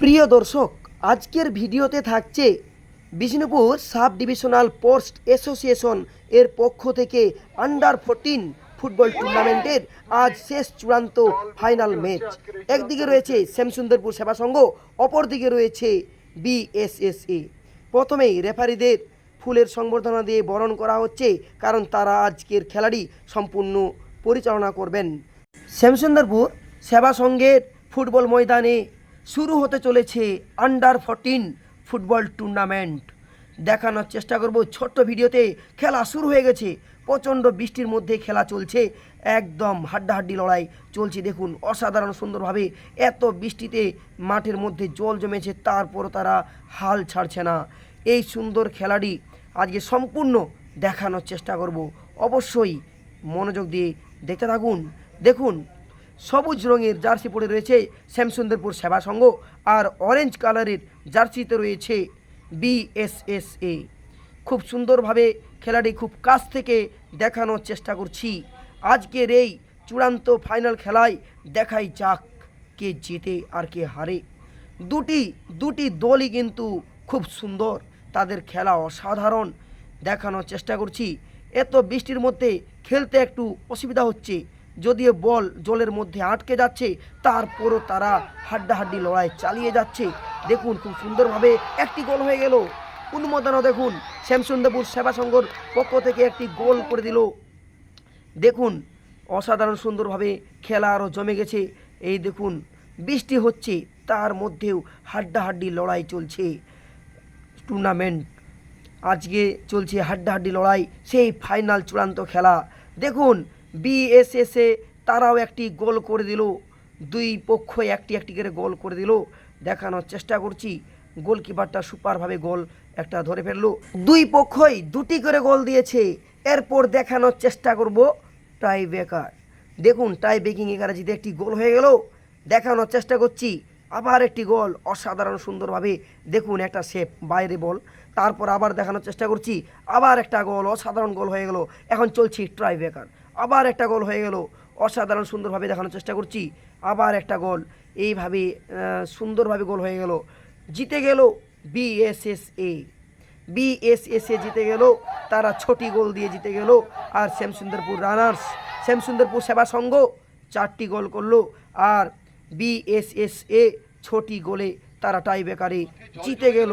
প্রিয় দর্শক, আজকের ভিডিওতে থাকছে Bishnupur sub divisional post association এর পক্ষ থেকে আন্ডার ফোরটিন ফুটবল টুর্নামেন্টের আজ শেষ চূড়ান্ত ফাইনাল ম্যাচ। একদিকে রয়েছে শ্যামসুন্দরপুর সেবা সংঘ, অপরদিকে রয়েছে বিএসএসএ প্রথমেই রেফারিদের ফুলের সংবর্ধনা দিয়ে বরণ করা হচ্ছে, কারণ তারা আজকের খেলাটি সম্পূর্ণ পরিচালনা করবেন। শ্যামসুন্দরপুর সেবা সংঘের ফুটবল ময়দানে শুরু হতে চলেছে আন্ডার ফোরটিন ফুটবল টুর্নামেন্ট দেখানোর চেষ্টা করব, ছোট্ট ভিডিওতে খেলা শুরু হয়ে গেছে। প্রচণ্ড বৃষ্টির মধ্যে খেলা চলছে। একদম হাড্ডাহাড্ডি লড়াই চলছে। দেখুন, অসাধারণ সুন্দরভাবে এত বৃষ্টিতে মাঠের মধ্যে জল জমেছে তারপর তারা হাল ছাড়ছে না। এই সুন্দর খেলাটি আজকে সম্পূর্ণ দেখানোর চেষ্টা করব। অবশ্যই মনোযোগ দিয়ে দেখতে থাকুন। দেখুন সবুজ রঙের জার্সি পরে রয়েছে শ্যামসুন্দরপুর সেবা সংঘ আর অরেঞ্জ কালারের জার্সিতে রয়েছে বিএসএসএ খুব সুন্দরভাবে খেলাটি খুব কাছ থেকে দেখানোর চেষ্টা করছি। আজকের এই চূড়ান্ত ফাইনাল খেলায় দেখাই যাক কে জেতে আর কে হারে। দুটি দুটি দলই কিন্তু খুব সুন্দর, তাদের খেলা অসাধারণ দেখানোর চেষ্টা করছি। এত বৃষ্টির মধ্যে খেলতে একটু অসুবিধা হচ্ছে যদিও বল জলের মধ্যে আটকে যাচ্ছে, তারপরও তারা হাড্ডাহাড্ডি লড়াই চালিয়ে যাচ্ছে। দেখুন খুব সুন্দরভাবে একটি গোল হয়ে গেল। উন্মোদনও দেখুন, শ্যামসুন্দরপুর সেবা সংঘর পক্ষ থেকে একটি গোল করে দিল। দেখুন, অসাধারণ সুন্দরভাবে খেলা আরও জমে গেছে। এই দেখুন, বৃষ্টি হচ্ছে, তার মধ্যেও হাড্ডাহাড্ডি লড়াই চলছে। টুর্নামেন্ট, আজকে চলছে হাড্ডাহাড্ডি লড়াই, সেই ফাইনাল চূড়ান্ত খেলা। দেখুন বিএসএসে তারাও একটি গোল করে দিল। দুই পক্ষ একটি একটি করে গোল করে দিল। দেখানোর চেষ্টা করছি। গোলকিপারটা সুপারভাবে গোল একটা ধরে ফেলল। দুই পক্ষই দুটি করে গোল দিয়েছে। এরপর দেখানোর চেষ্টা করব টাই ব্রেকার। দেখুন, টাই ব্রেকিং এগারো জিতে একটি গোল হয়ে গেল। দেখানোর চেষ্টা করছি। আবার একটি গোল, অসাধারণ সুন্দরভাবে। দেখুন, একটা শেপ, বাইরে বল। তারপর আবার দেখানোর চেষ্টা করছি। আবার একটা গোল, অসাধারণ গোল হয়ে গেল। এখন চলছি ট্রাই বেকার আবার একটা গোল হয়ে গেল। অসাধারণ সুন্দরভাবে দেখানোর চেষ্টা করছি। আবার একটা গোল। এইভাবে সুন্দরভাবে গোল হয়ে গেল। জিতে গেল বিএসএসএ বিএসএসএ জিতে গেল, তারা ছটি গোল দিয়ে জিতে গেল। আর শ্যামসুন্দরপুর রানার্স, শ্যামসুন্দরপুর সেবা সংঘ চারটি গোল করল। আর বিএসএসএ ছটি গোলে তারা টাই বেকারে জিতে গেল।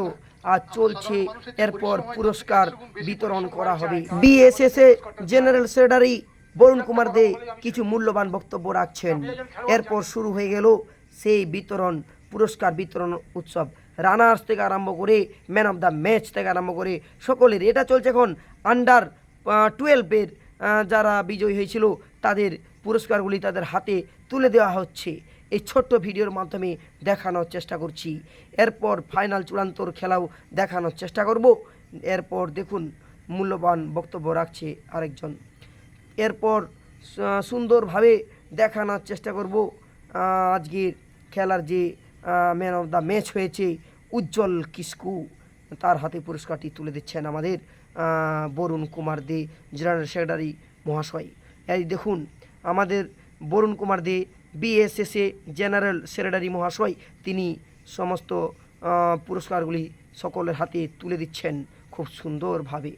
আর চলছে এরপর পুরস্কার বিতরণ করা হবে। BSSA general secretary Barun Kumar De কিছু মূল্যবান বক্তব্য রাখছেন। এরপর শুরু হয়ে গেল সেই বিতরণ, পুরস্কার বিতরণ উৎসব। রানার্স থেকে আরম্ভ করে, ম্যান অফ দ্য ম্যাচ থেকে আরম্ভ করে সকলের, এটা চলছে এখন আন্ডার টুয়েলভের যারা বিজয়ী হয়েছিল, তাদের পুরস্কারগুলি তাদের হাতে তুলে দেওয়া হচ্ছে। এই ছোট্ট ভিডিওর মাধ্যমে দেখানোর চেষ্টা করছি। এরপর ফাইনাল চূড়ান্তর খেলাও দেখানোর চেষ্টা করব। এরপর দেখুন, মূল্যবান বক্তব্য রাখছে আরেকজন। এরপর সুন্দরভাবে দেখানোর চেষ্টা করব। আজকের খেলার যে ম্যান অফ দ্য ম্যাচ হয়েছে, উজ্জ্বল কিস্কু তার হাতে পুরস্কারটি তুলে দিচ্ছেন আমাদের বরুণ কুমার দে, জেনারেল সেক্রেটারি মহাশয়। এই দেখুন, আমাদের Barun Kumar De BSSA general secretary মহাশয়, তিনি সমস্ত পুরস্কারগুলি সকলের হাতে তুলে দিচ্ছেন খুব সুন্দরভাবে।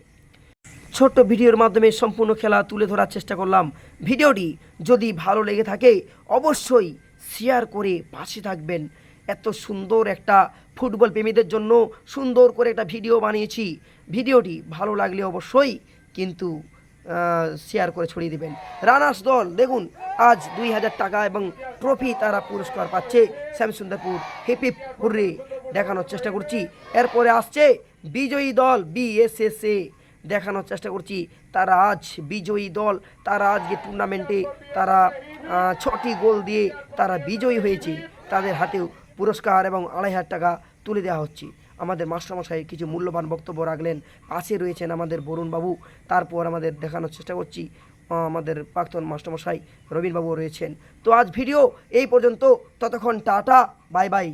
ছোট্ট ভিডিওর মাধ্যমে সম্পূর্ণ খেলা তুলে ধরার চেষ্টা করলাম। ভিডিওটি যদি ভালো লেগে থাকে, অবশ্যই শেয়ার করে পাশে থাকবেন। এত সুন্দর একটা ফুটবল প্রেমীদের জন্য সুন্দর করে একটা ভিডিও বানিয়েছি। ভিডিওটি ভালো লাগলে অবশ্যই কিন্তু শেয়ার করে ছড়িয়ে দেবেন। রানার্স দল, দেখুন, আজ দুই হাজার টাকা এবং ট্রফি তারা পুরস্কার পাচ্ছে শ্যামসুন্দরপুর হিপিপ হুররে দেখানোর চেষ্টা করছি। এরপরে আসছে বিজয়ী দল বিএসএসএ দেখানোর চেষ্টা করছি। তারা আজ বিজয়ী দল, তারা আজকে টুর্নামেন্টে তারা ছটি গোল দিয়ে তারা বিজয়ী হয়েছে। তাদের হাতেও পুরস্কার এবং আড়াই হাজার টাকা তুলে দেওয়া হচ্ছে। আমাদের মাস্টারমশাই কিছু মূল্যবান বক্তব্য রাখলেন। পাশে রয়েছেন আমাদের বরুণবাবু। তারপর আমাদের দেখানোর চেষ্টা করছি। আমাদের প্রাক্তন মাস্টারমশাই রবীনবাবু রয়েছেন। তো আজ ভিডিও এই পর্যন্ত। ততক্ষণ টাটা, বাই বাই।